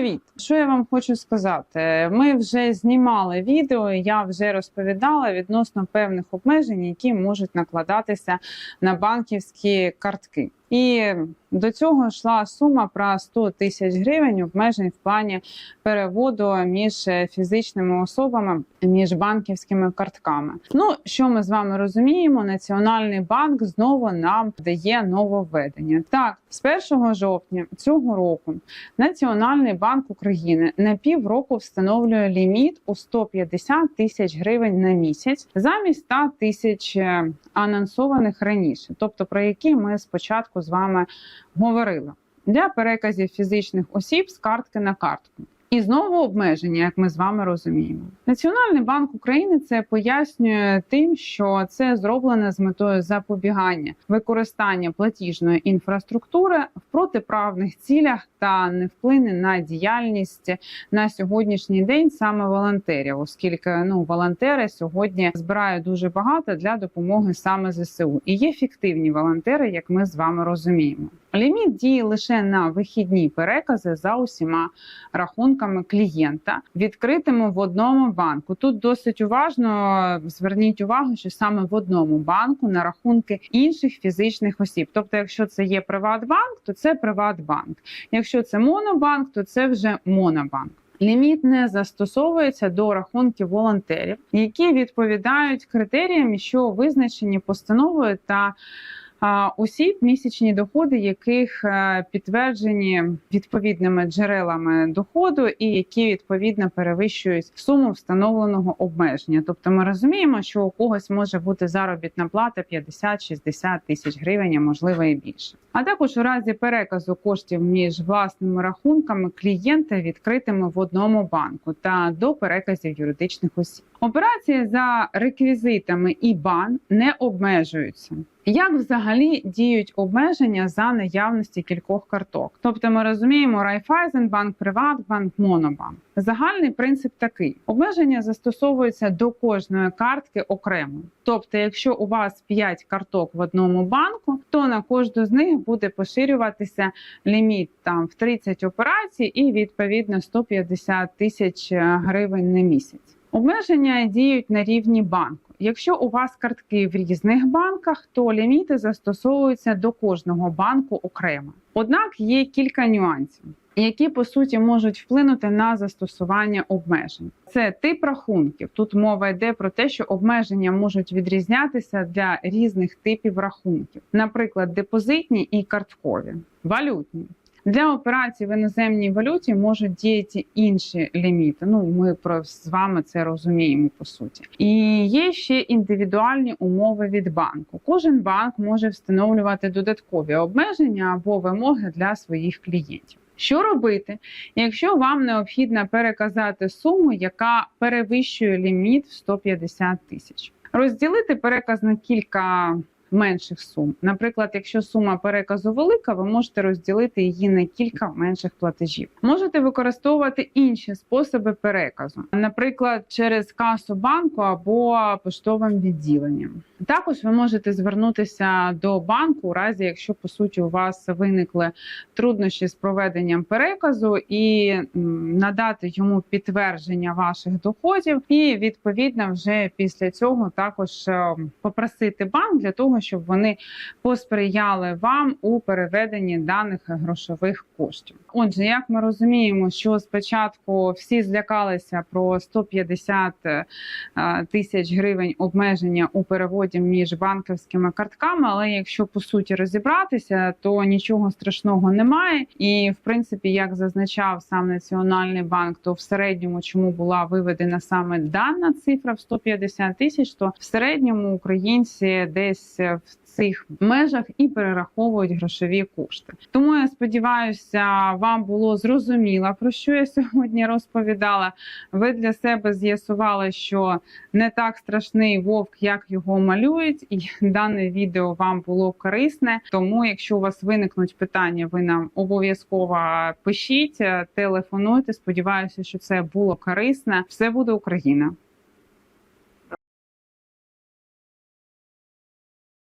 Привіт! Що я вам хочу сказати? Ми вже знімали відео, я вже розповідала відносно певних обмежень, які можуть накладатися на банківські картки. І до цього йшла сума про 100 тисяч гривень обмежень в плані переводу між фізичними особами, між банківськими картками. Ну що ми з вами розуміємо? Національний банк знову нам дає нововведення. Так, з 1 жовтня цього року Національний банк України на півроку встановлює ліміт у 150 тисяч гривень на місяць замість 100 тисяч е, анонсованих раніше, тобто про які ми спочатку з вами говорила для переказів фізичних осіб з картки на картку. І знову обмеження, як ми з вами розуміємо. Національний банк України це пояснює тим, що це зроблено з метою запобігання використання платіжної інфраструктури в протиправних цілях та не вплине на діяльність на сьогоднішній день саме волонтерів, оскільки ну волонтери сьогодні збирають дуже багато для допомоги саме ЗСУ. І є фіктивні волонтери, як ми з вами розуміємо. Ліміт діє лише на вихідні перекази за усіма рахунками клієнта, відкритими в одному банку. Тут досить уважно зверніть увагу, що саме в одному банку на рахунки інших фізичних осіб. Тобто, якщо це є Приватбанк, то це Приватбанк. Якщо це Монобанк, то це вже Монобанк. Ліміт не застосовується до рахунків волонтерів, які відповідають критеріям, що визначені постановою та осіб, місячні доходи, яких е, підтверджені відповідними джерелами доходу, і які відповідно перевищують суму встановленого обмеження. Тобто, ми розуміємо, що у когось може бути заробітна плата 50-60 тисяч гривень, а можливо і більше. А також у разі переказу коштів між власними рахунками клієнта відкритими в одному банку та до переказів юридичних осіб. Операції за реквізитами IBAN не обмежуються. Як взагалі діють обмеження за наявності кількох карток? Тобто ми розуміємо Райфайзенбанк, Приватбанк, Монобанк. Загальний принцип такий: обмеження застосовуються до кожної картки окремо. Тобто, якщо у вас 5 карток в одному банку, то на кожну з них буде поширюватися ліміт там в 30 операцій і відповідно 150 тисяч гривень на місяць. Обмеження діють на рівні банку. Якщо у вас картки в різних банках, то ліміти застосовуються до кожного банку окремо. Однак є кілька нюансів, які по суті можуть вплинути на застосування обмежень. Це тип рахунків. Тут мова йде про те, що обмеження можуть відрізнятися для різних типів рахунків, наприклад, депозитні і карткові, валютні. Для операцій в іноземній валюті можуть діяти інші ліміти. Ну ми про з вами це розуміємо по суті. І є ще індивідуальні умови від банку. Кожен банк може встановлювати додаткові обмеження або вимоги для своїх клієнтів. Що робити, якщо вам необхідно переказати суму, яка перевищує ліміт в 150 тисяч? Розділити переказ на кілька менших сум. Наприклад, якщо сума переказу велика, ви можете розділити її на кілька менших платежів. Можете використовувати інші способи переказу, наприклад, через касу банку або поштовим відділенням. Також ви можете звернутися до банку у разі, якщо по суті у вас виникли труднощі з проведенням переказу, і надати йому підтвердження ваших доходів, і відповідно вже після цього також е, попросити банк для того щоб вони посприяли вам у переведенні даних грошових коштів. Отже, як ми розуміємо, що спочатку всі злякалися про 150 е, тисяч гривень обмеження у переводі між банківськими картками, але якщо по суті розібратися, то нічого страшного немає. І в принципі, як зазначав сам Національний банк, то в середньому чому була виведена саме дана цифра в 150 тисяч, то в середньому українці десь в цих межах і перераховують грошові кошти. Тому я сподіваюся, вам було зрозуміло про що я сьогодні розповідала. Ви для себе з'ясували, що не так страшний вовк, як його малюють, і дане відео вам було корисне. Тому, якщо у вас виникнуть питання, ви нам обов'язково пишіть, телефонуйте. Сподіваюся, що це було корисне. Все буде Україна.